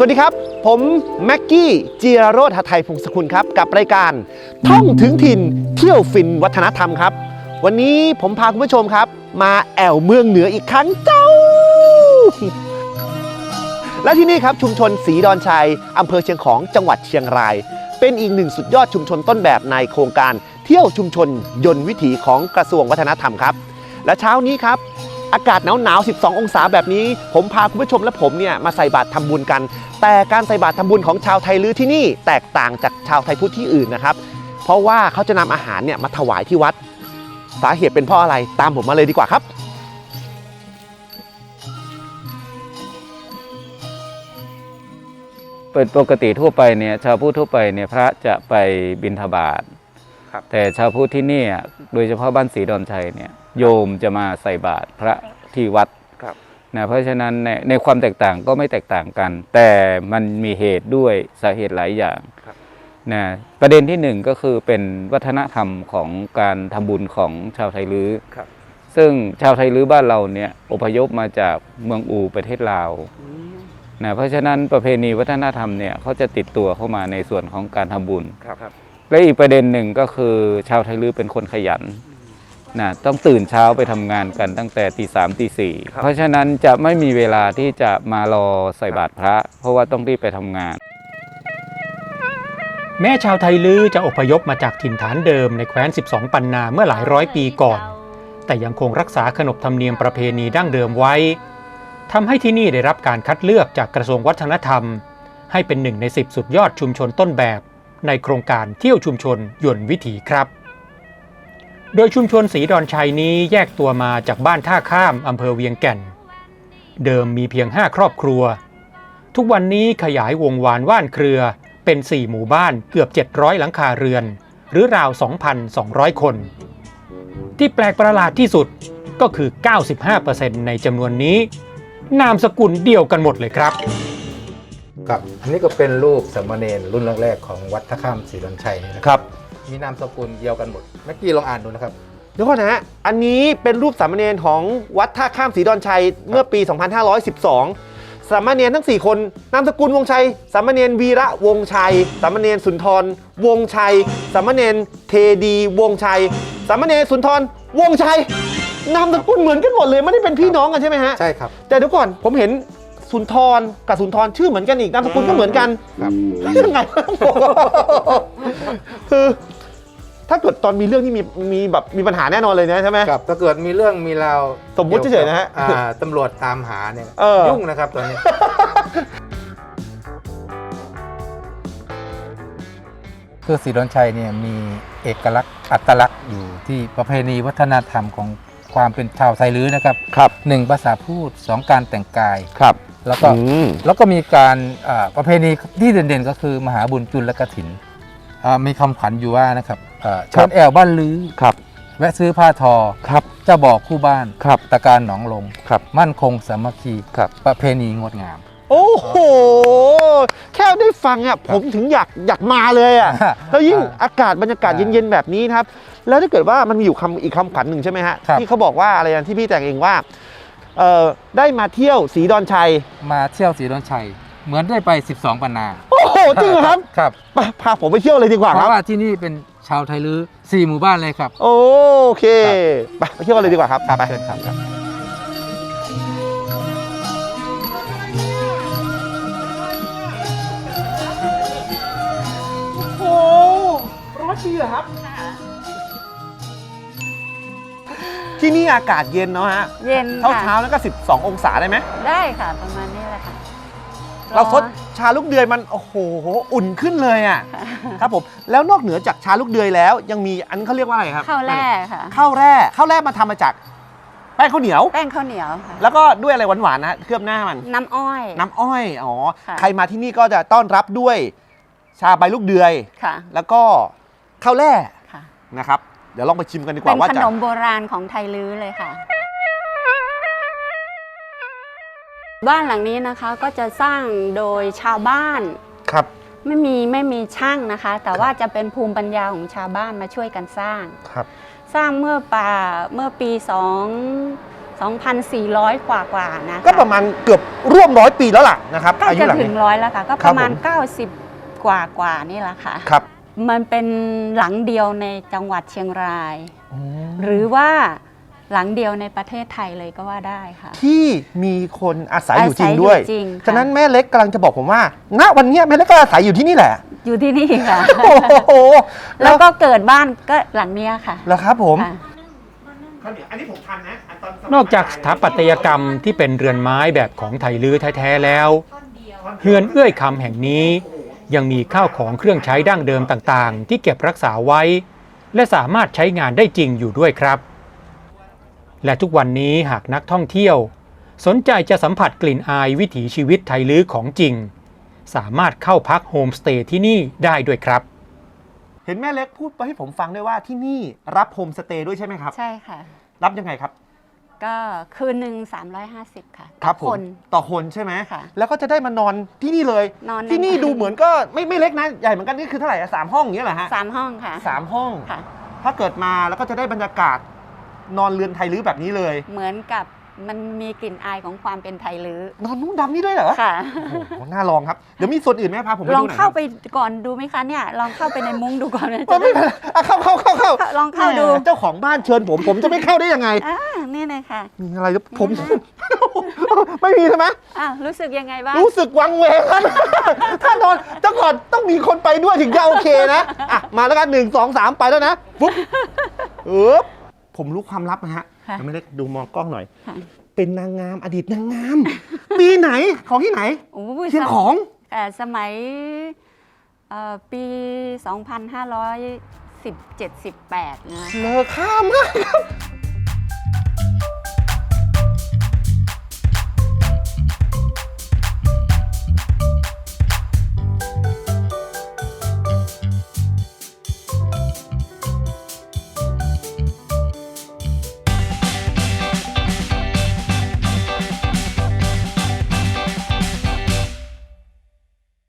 สวัสดีครับ ผมแม็กกี้จีราโรธหทัยพงศกุลครับ กับรายการท่องถึงถิ่นเที่ยวฟินวัฒนธรรมครับ วันนี้ผมพาคุณผู้ชมครับ มาแอวเมืองเหนืออีกครั้งเจ้า และที่นี่ครับชุมชนสีดอนชัยอำเภอเชียงของจังหวัดเชียงราย เป็นอีกหนึ่งสุดยอดชุมชนต้นแบบในโครงการเที่ยวชุมชนยนต์วิถีของกระทรวงวัฒนธรรมครับ และเช้านี้ครับ อากาศหนาวหนาวๆ12 องศาแบบนี้ ผมพาคุณผู้ชมและผมเนี่ยมาใส่บาตรทำบุญกัน แต่การใส่บาตรทำบุญของชาวไทยลื้อที่นี่แตกต่างจากชาวไทยพุทธที่อื่นนะครับ เพราะว่าเขาจะนำอาหารเนี่ยมาถวายที่วัด สาเหตุเป็นเพราะอะไรตามผมมาเลยดีกว่าครับเป็นปกติทั่วไปเนี่ยชาวพุทธทั่วไปเนี่ยพระจะไปบิณฑบาต ครับ แต่ชาวพุทธที่เนี่ยโดยเฉพาะบ้านศรีดอนชัยเนี่ยโยมจะมาใส่บาตรพระที่วัดครับนะเพราะฉะนั้นในในความแตกต่างก็ไม่แตกต่างกัน แต่มันมีเหตุด้วยสาเหตุหลายอย่างครับนะประเด็นที่หนึ่งก็คือเป็นวัฒนธรรมของการทำบุญของชาวไทยลื้อครับซึ่งชาวไทยลื้อบ้านเราเนี่ยอพยพมาจากเมืองอูประเทศลาวนะเพราะฉะนั้นประเพณีวัฒนธรรมเนี่ยเขาจะติดตัวเข้ามาในส่วนของการทำบุญครับครับ และอีกประเด็นหนึ่งก็คือชาวไทยลื้อเป็นคนขยันนะต้องตื่นเช้าไปทำงานกันตั้งแต่ตีสามตีสี่เพราะฉะนั้นจะไม่มีเวลาที่จะมารอใส่บาตรพระ เพราะว่าต้องรีบไปทำงาน แม้ชาวไทยลื้อจะอพยพมาจากถิ่นฐานเดิมในแคว้น 12 ปันนาเมื่อหลายร้อยปีก่อน แต่ยังคงรักษาขนบธรรมเนียมประเพณีดั้งเดิมไว้ทำให้ที่นี่ได้รับการคัดเลือกจากกระทรวงวัฒนธรรม ให้เป็นหนึ่งใน10สุดยอดชุมชนต้นแบบ ในโครงการเที่ยวชุมชนยนต์วิถีครับ โดยชุมชนสีดอนชัยนี้แยกตัวมาจากบ้านท่าข้ามอำเภอเวียงแก่น เดิมมีเพียง 5 ครอบครัว ทุกวันนี้ขยายวงวานว่านเครือเป็น 4 หมู่บ้านเกือบ 700 หลังคาเรือน หรือราว 2,200 คน ที่แปลกประหลาดที่สุดก็คือ 95%ในจำนวนนี้ นามสกุลเดียวกันหมดเลยครับ ครับอันนี้ก็เป็นรูปสามเณรรุ่นแรกๆของวัดท่าข้ามศรีดอนชัยนี่นะครับ มีนามสกุลเดียวกันหมดเมื่อกี้ลองอ่านดูนะครับ เดี๋ยวก่อนนะฮะอันนี้เป็นรูปสามเณรของวัดท่าข้ามศรีดอนชัยเมื่อปี 2512 สามเณรทั้ง 4 คน นามสกุลวงชัย สามเณรวีระวงชัย สามเณรสุนทร วงชัย สามเณรเทดีวงชัย สามเณรสุนทร วงชัย นามสกุลเหมือนกันหมดเลยไม่ได้เป็นพี่น้องกันใช่ไหมฮะ ใช่ครับ แต่เดี๋ยวก่อนผมเห็น สุนทรกับสุนทรชื่อเหมือนกันอีกนามสกุลก็เหมือนกันครับยังไงคือ ถ้าเกิดตอนมีเรื่องที่มีมีแบบมีปัญหาแน่นอนเลยนะใช่ไหม ครับถ้าเกิดมีเรื่องมีราวสมมุติเฉยๆนะฮะอ่าตำรวจตามหาเนี่ยเออ ยุ่งนะครับตอนนี้ คือศรีดอนชัยเนี่ยมีเอกลักษณ์อัตลักษณ์อยู่ที่ประเพณีวัฒนธรรมของความเป็นชาวไทยลื้อนะครับครับหนึ่งภาษาพูดสองการแต่งกายครับ แล้วก็อืม แล้วก็มีการอ่าประเพณีที่เด่นๆ ก็คือมหาบุญจุลกถินอ่ามีคำขวัญอยู่ว่านะครับอ่าเชิญแอวบ้านลือครับ แวะซื้อผ้าทอครับ เจะบอกคู่บ้านครับ ตะการหนองลมครับ มั่นคงสามัคคีครับ ประเพณีงดงาม โอ้โห แค่ได้ฟังอะผมถึงอยากอยากมาเลยอะแล้วยิ่งอ่าอากาศบรรยากาศอ่าเย็นๆแบบนี้นะครับ แล้วถ้าเกิดว่ามันมีอยู่คำอีกคำขวัญหนึ่งใช่ไหมฮะ ครับ ที่เขาบอกว่าอะไรนะที่พี่แต่งเองว่าเอ่อ ได้มาเที่ยวสีดอนชัย มาเที่ยวศรีดอนชัย เหมือนได้ไป 12ปันนา โอ้โหจริงเหรอครับครับไปพาผมไปเที่ยวเลยดีกว่าเพครับราะว่าที่นี่เป็นชาวไทยลื้อสี่หมู่บ้านเลยครับ โอเคไปไปเที่ยวกันเลยดีกว่าครับไปเชิญครับครับโอ้ร้อนดีเหรอครับ ที่นี่อากาศเย็นเนาะฮะเย็นเช้าค่ะเช้าๆแล้วก็ 12 องศาได้ไหม ได้ค่ะประมาณนี้แหละค่ะเราซดอชาลูกเดือยมันโอ้โหอุ่นขึ้นเลยอะค่ะครับผมแล้วนอกเหนือจากชาลูกเดือยแล้วยังมีอันเขาเรียกว่าอะไรครับข้าวแร่ค่ะ ข้าวแร่ข้าวแร่มาทำมาจากแป้งข้าวเหนียว แป้งข้าวเหนียวค่ะแล้วก็ด้วยอะไรหวานๆนะเคลือบหน้ามัน น้ำอ้อย น้ำอ้อยอ๋อค่ะ ใครมาที่นี่ก็จะต้อนรับด้วยชาใบลูกเดือย ค่ะแล้วก็ข้าวแร่ค่ะ นะครับเดี๋ยวลองไปชิมกันดีกเป็ว่านว่าขจะนมโบราณของไทยลื้อเลยค่ะ บ้านหลังนี้นะคะก็จะสร้างโดยชาวบ้าน ครับ ไม่มีไม่มีช่างนะคะ แต่ว่าจะเป็นภูมิปัญญาของชาวบ้านมาช่วยกันสร้าง ครับ สร้างเมื่อป่าเมื่อปี2 2,400 กว่ากว่าๆนะคะก็ประมาณเกือบร่วมร้อยปีแล้วล่ะนะครับ ใกล้อายุจะหลังถึงนี้ร้อยแล้วค่ะ ก็คปรับระมาณผม 90 กว่ากว่าๆนี่แหละค่ะ ครับ มันเป็นหลังเดียวในจังหวัดเชียงรายอืมหรือว่าหลังเดียวในประเทศไทยเลยก็ว่าได้ค่ะ ที่มีคนอาศัยอยู่จริงด้วย อาศัยอยู่จริงค่ะ ฉะนั้นแม่เล็กกำลังจะบอกผมว่า ณวันเนี้ยแม่เล็กก็อาศัยอยู่ที่นี่แหละ อยู่ที่นี่ค่ะ โอ้โหแล้วก็เกิดบ้านก็หลังเนี้ยค่ะแล้วครับผม ค่ะอันนี้ผมทันนะตอนนอกจากสถาปัตยกรรมที่เป็นเรือนไม้แบบของไทยลื้อแท้ ๆ แล้ว เฮือนเอื้อยคำแห่งนี้ ยังมีข้าวของเครื่องใช้ดั้งเดิมต่างๆ ที่เก็บรักษาไว้ และสามารถใช้งานได้จริงอยู่ด้วยครับ และทุกวันนี้หากนักท่องเที่ยว สนใจจะสัมผัสกลิ่นอายวิถีชีวิตไทยลื้อของจริง สามารถเข้าพักโฮมสเตย์ที่นี่ได้ด้วยครับ เห็นแม่เล็กพูดไปให้ผมฟังด้วยว่าที่นี่รับโฮมสเตย์ด้วยใช่ไหมครับ ใช่ค่ะ รับยังไงครับ ก็คืนหนึ่ง350 ค่ะครับผคมน ต่อคนใช่ไหมค่ะ แล้วก็จะได้มานอนที่นี่เลย นอนในที่นี่บ้านดูเหมือนก็ไม่ไม่เล็กนะ ใหญ่เหมือนกันนี่คือเท่าไหร่อะสามห้องอย่างเงี้ยเหรอฮะสามห้องค่ะสามห้อง ค่ะ ถ้าเกิดมาแล้วก็จะได้บรรยากาศนอนเรือนไทยรื้อแบบนี้เลย เหมือนกับ มันมีกลิ่นอายของความเป็นไทยลื้อนอนนุ่งดำนี่ด้วยเหรอค่ะ โอ้โหน่าลองครับ เดี๋ยวมีส่วนอื่นไหมพาผมไปลดูองหน่อยเข้าครับไปก่อนดูไหมคะเนี่ย ลองเข้าไปในมุ้งดูก่อนนะเออไม่เป็นไรอะเข้าเข้าเข้าเข้าลองเข้าดูแหมเจ้าของบ้านเชิญผม ผมจะไม่เข้าได้ยังไง อ่านี่เลยค่ะ มีอะไรหรือผม ไม่มีใช่ไหมอ้าวรู้สึกยังไงบ้าง รู้สึกวังเวงครับ ถ้านอนเจ้าก่อนต้องมีคนไปด้วยถึงจะโอเคนะ อะ มาแล้วกันหนึ่งสองสามไปแล้วนะปุ๊บเออผมรู้ความลับนะฮะ ค่ะยังไม่ได้ดูมองกล้องหน่อย ค่ะ เป็นนางงามอดีตนางงาม ปีไหนของที่ไหนโอ้ยเชียงของ เอ่อสมัยเอ่อปี 2517-18นะ เลอค่ามากครับ